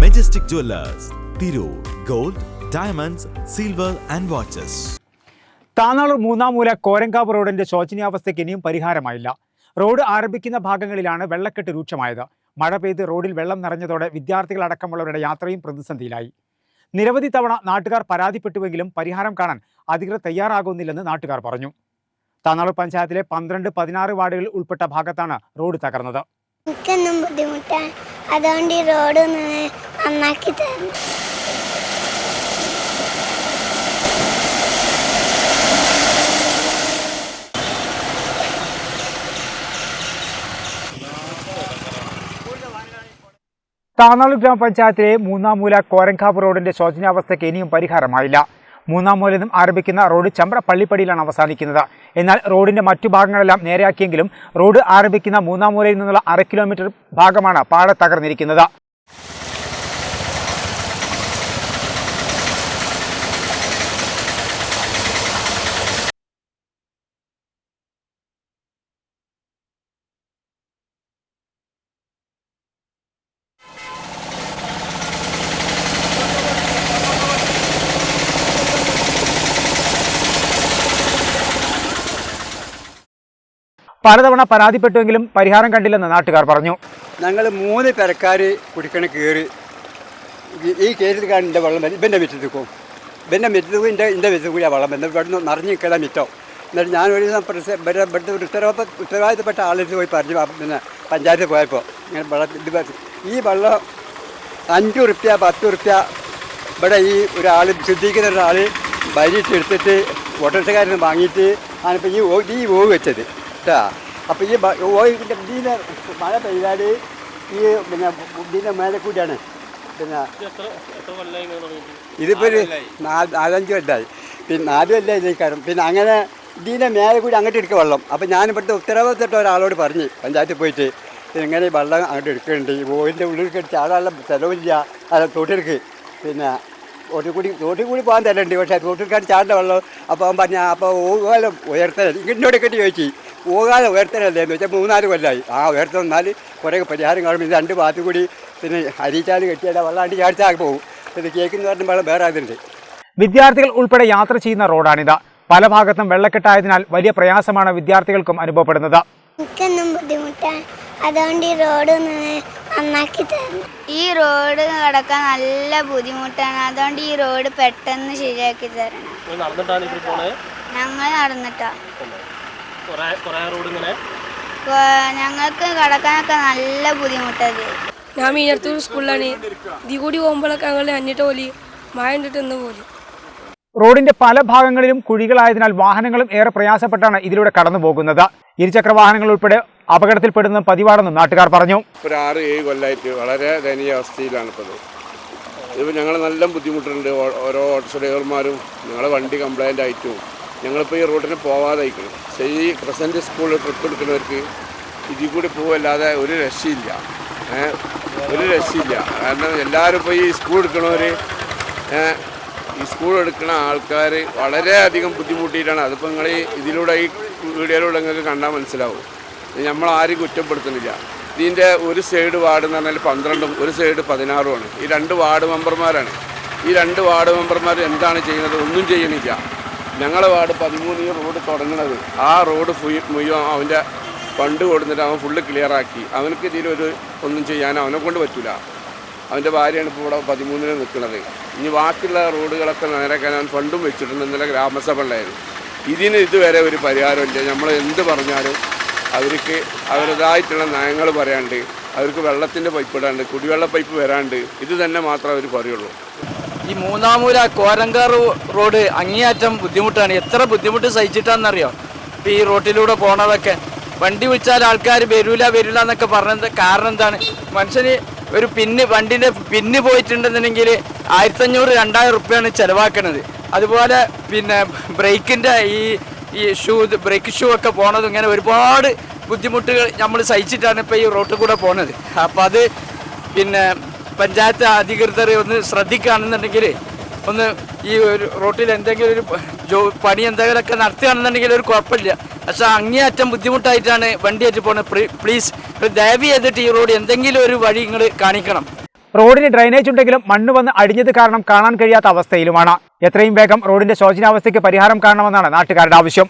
Majestic jewellers Tirur gold diamonds silver and watches Tanalur മൂന്നാം മൂല കോരങ്കാവ് റോഡിന്റെ ശോചനീയാവസ്ഥയ്ക്ക് ഇനിയും പരിഹാരമായില്ല. റോഡ് ആരംഭിക്കുന്ന ഭാഗങ്ങളിലാണ് വെള്ളക്കെട്ട് രൂക്ഷമായത്. മഴ പെയ്ത് റോഡിൽ വെള്ളം നിറഞ്ഞതോടെ വിദ്യാർത്ഥികളടക്കമുള്ളവരുടെ യാത്രയും പ്രതിസന്ധിയിലായി. നിരവധി തവണ നാട്ടുകാർ പരാതിപ്പെട്ടുവെങ്കിലും പരിഹാരം കാണാൻ അധികൃതർ തയ്യാറാകുന്നില്ലെന്ന് നാട്ടുകാർ പറഞ്ഞു. താനാളൂർ പഞ്ചായത്തിലെ പന്ത്രണ്ട് പതിനാറ് വാർഡുകളിൽ ഉൾപ്പെട്ട ഭാഗത്താണ് റോഡ് തകർന്നത്. എനിക്കെന്നും ബുദ്ധിമുട്ടാണ് അതുകൊണ്ട് ഈ റോഡ് ഒന്ന് നന്നാക്കി തരണം താനാളൂർ ഗ്രാമപഞ്ചായത്തിലെ മൂന്നാം മൂല കോരങ്കാവ് റോഡിന്റെ ശോചനീയാവസ്ഥയ്ക്ക് ഇനിയും പരിഹാരമായില്ല. മൂന്നാം മൂലയിൽ നിന്നും ആരംഭിക്കുന്ന റോഡ് ചമ്പ്ര പള്ളിപ്പടിയിലാണ് അവസാനിക്കുന്നത്. എന്നാൽ റോഡിന്റെ മറ്റു ഭാഗങ്ങളെല്ലാം നേരെയാക്കിയെങ്കിലും റോഡ് ആരംഭിക്കുന്ന മൂന്നാം മൂലയിൽ നിന്നുള്ള അര കിലോമീറ്റർ ഭാഗമാണ് പാടെ തകർന്നിരിക്കുന്നത്. പലതവണ പരാതിപ്പെട്ടുവെങ്കിലും പരിഹാരം കണ്ടില്ലെന്ന് നാട്ടുകാർ പറഞ്ഞു. ഞങ്ങൾ മൂന്ന് പെരക്കാർ കുടിക്കണ കയറി ഈ കയറിൽ കാണുന്ന വെള്ളം വരും. ഇവന്റെ മിറ്റത്ത് നിൽക്കും. ഇവന്റെ മിറ്റത്ത് പോയി എന്റെ എന്റെ മിറ്റത്ത് കൂടി വെള്ളം. വന്നത് ഇവിടെ നിന്ന് നിറഞ്ഞു നിൽക്കുന്ന മിറ്റോ. എന്നിട്ട് ഞാൻ ഒരു ദിവസം ഇവിടുത്തെ ഉത്തരവാദ ഉത്തരവാദിത്തപ്പെട്ട ആളെടുത്ത് പോയി പറഞ്ഞു. പിന്നെ പഞ്ചായത്തിൽ പോയപ്പോൾ ഇങ്ങനെ വെള്ളം ഇത് ഈ വെള്ളം അഞ്ച് റുപ്യ പത്ത് റുപ്യ ഇവിടെ ഈ ഒരാൾ ശുദ്ധിക്കുന്ന ഒരാൾ വരിയിട്ട് എടുത്തിട്ട് ഓട്ടോറിക്ഷക്കാരന് വാങ്ങിയിട്ട് ആണിപ്പോൾ ഈ ഈ ഓവ് വെച്ചത്. കേട്ടാ അപ്പോൾ ഈ ഓയിന്റെ ഓവിന്റെ ഇതിന്റെ മഴ പെയ്താൽ ഈ പിന്നെ ഇതിന്റെ മേലെ കൂടിയാണ്. പിന്നെ ഇതിപ്പോൾ ഒരു നാല് നാലഞ്ച് കൊല്ലമായി പിന്നെ നാല് കൊല്ലമായി ഇതിക്കാരം പിന്നെ അങ്ങനെ ഇതിന്റെ മേലെ കൂടി അങ്ങോട്ട് എടുക്കുക വെള്ളം. അപ്പോൾ ഞാൻ ഇവിടുത്തെ ഉത്തരവാദിത്തപ്പെട്ട ഒരാളോട് പറഞ്ഞു പഞ്ചായത്തിൽ പോയിട്ട് ഇങ്ങനെ ഈ വെള്ളം അങ്ങോട്ട് എടുക്കുന്നുണ്ട്. ഈ ഓയിന്റെ ഉള്ളിൽ കടിച്ച് ആളുള്ള ചിലവില്ല. അല്ല തൊട്ടെടുക്ക്. പിന്നെ തോട്ടിൽ കൂടി തോട്ടിൽ കൂടി പോകാൻ തരണ്ട്. പക്ഷേ തോട്ടിൽ കടി ചാണ്ട വെള്ളം. അപ്പോൾ അവൻ പറഞ്ഞ അപ്പോൾ ഓലം ഉയർത്തല ഇങ്ങോട്ട് കെട്ടി ചോദിച്ചു. ഓകാലം ഉയർത്തലല്ലേ എന്ന് വെച്ചാൽ മൂന്നാൽ കൊല്ലമായി ആ ഉയർത്തം വന്നാൽ കുറേ പരിഹാരം കാണും. ഇത് രണ്ട് ഭാഗത്തു കൂടി പിന്നെ അരിച്ചാൽ കെട്ടിയാൽ വെള്ളം അണ്ടി ചാടിച്ചാൽ പോകും. ഇത് കേൾക്കുന്ന പറഞ്ഞ വെള്ളം വേറെ അതുണ്ട് വിദ്യാർത്ഥികൾ ഉൾപ്പെടെ യാത്ര ചെയ്യുന്ന റോഡാണിത്. പല ഭാഗത്തും വെള്ളക്കെട്ടായതിനാൽ വലിയ പ്രയാസമാണ് വിദ്യാർത്ഥികൾക്കും അനുഭവപ്പെടുന്നത്. എനിക്കെന്നും ബുദ്ധിമുട്ടാണ് അതുകൊണ്ട് ഈ റോഡ് നന്നാക്കി തരണം. ഈ റോഡ് കടക്കാൻ നല്ല ബുദ്ധിമുട്ടാണ്. അതുകൊണ്ട് ഈ റോഡ് പെട്ടെന്ന് ശരിയാക്കി തരണം. ഞങ്ങൾ നടന്നിട്ടാ. ഞങ്ങൾക്ക് കടക്കാനൊക്കെ നല്ല ബുദ്ധിമുട്ടത് ഞാൻ മീനത്തൂർ സ്കൂളിലാണ്. ഇതി കൂടി പോകുമ്പോഴൊക്കെ ഞങ്ങൾ അഞ്ഞിട്ട് പോലി മഴ കണ്ടിട്ട് ഇന്ന് പോലും റോഡിന്റെ പല ഭാഗങ്ങളിലും കുഴികളായതിനാൽ വാഹനങ്ങളും ഏറെ പ്രയാസപ്പെട്ടാണ് ഇതിലൂടെ കടന്നു പോകുന്നത്. ഇരുചക്ര വാഹനങ്ങൾ ഉൾപ്പെടെ അപകടത്തിൽപ്പെടുന്ന പതിവാണെന്നും നാട്ടുകാർ പറഞ്ഞു. ഒരു ആറ് ഏഴ് കൊല്ലമായിട്ട് വളരെ ദയനീയ അവസ്ഥയിലാണ് ഇപ്പോൾ ഇത് ഇതിപ്പോൾ ഞങ്ങൾ നല്ല ബുദ്ധിമുട്ടുണ്ട്. ഓരോ ഓട്ടോ ഡ്രൈവർമാരും ഞങ്ങളെ വണ്ടി കംപ്ലൈന്റ് ആയിട്ടും ഞങ്ങളിപ്പോൾ ഈ റൂട്ടിന് പോവാതെ അയക്കണം ഈ പ്രസന്റ് സ്കൂളിൽ ട്രിപ്പ് എടുക്കുന്നവർക്ക് ഇതിൽ കൂടി പോവല്ലാതെ ഒരു രക്ഷയില്ല. ഒരു രക്ഷയില്ല. കാരണം എല്ലാവരും ഇപ്പോൾ ഈ സ്കൂൾ എടുക്കണവർ ഈ സ്കൂൾ എടുക്കുന്ന ആൾക്കാർ വളരെയധികം ബുദ്ധിമുട്ടിയിട്ടാണ്. അതിപ്പോൾ നിങ്ങൾ ഈ ഇതിലൂടെ ഈ വീഡിയോയിലൂടെ നിങ്ങൾക്ക് കണ്ടാൽ മനസ്സിലാവും. നമ്മൾ ആരും കുറ്റപ്പെടുത്തുന്നില്ല. ഇതിന്റെ ഒരു സൈഡ് വാർഡ് എന്ന് പറഞ്ഞാൽ പന്ത്രണ്ടും ഒരു സൈഡ് പതിനാറുമാണ്. ഈ രണ്ട് വാർഡ് മെമ്പർമാരാണ്. ഈ രണ്ട് വാർഡ് മെമ്പർമാർ എന്താണ് ചെയ്യുന്നത്? ഒന്നും ചെയ്യണില്ല ഞങ്ങളെ വാർഡ് പതിമൂന്ന് ഈ റോഡ് തുടങ്ങുന്നത് ആ റോഡ് മുഴുവൻ അവന്റെ ഫണ്ട് കൊടുത്തിട്ട് അവൻ ഫുള്ള് ക്ലിയറാക്കി അവനക്ക് ഇതിലൊരു ഒന്നും ചെയ്യാൻ അവനെ കൊണ്ട് പറ്റില്ല അവന്റെ ഭാര്യയാണ് ഇപ്പോൾ ഇവിടെ പതിമൂന്നിന് നിൽക്കുന്നത്. ഇനി ബാക്കിയുള്ള റോഡുകളൊക്കെ നേരെക്കാൻ അവൻ ഫണ്ടും വെച്ചിട്ടുണ്ട് ഇന്നലെ ഗ്രാമസഭയിലായിരുന്നു ഇതിന് ഇതുവരെ ഒരു പരിഹാരമില്ല. നമ്മൾ എന്ത് പറഞ്ഞാലും അവർക്ക് അവരുടേതായിട്ടുള്ള നയങ്ങൾ പറയാണ്ട് അവർക്ക് വെള്ളത്തിന്റെ പൈപ്പ് ഇടാണ്ട് കുടിവെള്ള പൈപ്പ് വരാണ്ട് ഇത് തന്നെ മാത്രമേ അവർ പറയുള്ളൂ. ഈ മൂന്നാമൂല കോരങ്കാർ റോഡ് അങ്ങേയറ്റം ബുദ്ധിമുട്ടാണ്. എത്ര ബുദ്ധിമുട്ട് സഹിച്ചിട്ടാണെന്നറിയോ? ഇപ്പം ഈ റോട്ടിലൂടെ പോണതൊക്കെ. വണ്ടി വിളിച്ചാൽ ആൾക്കാർ വരൂല വരൂല എന്നൊക്കെ പറഞ്ഞത് കാരണം എന്താണ്? മനുഷ്യന് ഒരു പിന്ന് വണ്ടിന്റെ പിന്ന് പോയിട്ടുണ്ടെന്നുണ്ടെങ്കിൽ ആയിരത്തഞ്ഞൂറ് രണ്ടായിരം റുപ്യാണ് ചിലവാക്കുന്നത് അതുപോലെ പിന്നെ ബ്രേക്കിന്റെ ഈ ഈ ഷൂ ബ്രേക്ക് ഷൂ ഒക്കെ പോണത് ഇങ്ങനെ ഒരുപാട് ബുദ്ധിമുട്ടുകൾ നമ്മൾ സഹിച്ചിട്ടാണ് ഇപ്പോൾ ഈ റോട്ടിൽ കൂടെ പോണത്. അപ്പോൾ അത് പിന്നെ പഞ്ചായത്ത് അധികൃതർ ഒന്ന് ശ്രദ്ധിക്കുകയാണെന്നുണ്ടെങ്കിൽ ഒന്ന് ഈ ഒരു റോട്ടിൽ എന്തെങ്കിലും ഒരു ജോ പണി എന്തെങ്കിലുമൊക്കെ നടത്തുകയാണെന്നുണ്ടെങ്കിൽ ഒരു കുഴപ്പമില്ല. പക്ഷെ അങ്ങേയറ്റം ബുദ്ധിമുട്ടായിട്ടാണ് വണ്ടിയായിട്ട് പോകുന്നത് പ്ലീസ് ദയവ് ചെയ്തിട്ട് ഈ റോഡ് എന്തെങ്കിലും ഒരു വഴി നിങ്ങൾ കാണിക്കണം. റോഡിന് ഡ്രൈനേജ് ഉണ്ടെങ്കിലും മണ്ണ് വന്ന് അടിഞ്ഞത് കാരണം കാണാൻ കഴിയാത്ത അവസ്ഥയിലുമാണ്. എത്രയും വേഗം റോഡിന്റെ ശോചനാവസ്ഥയ്ക്ക് പരിഹാരം കാണണമെന്നാണ് നാട്ടുകാരുടെ ആവശ്യം.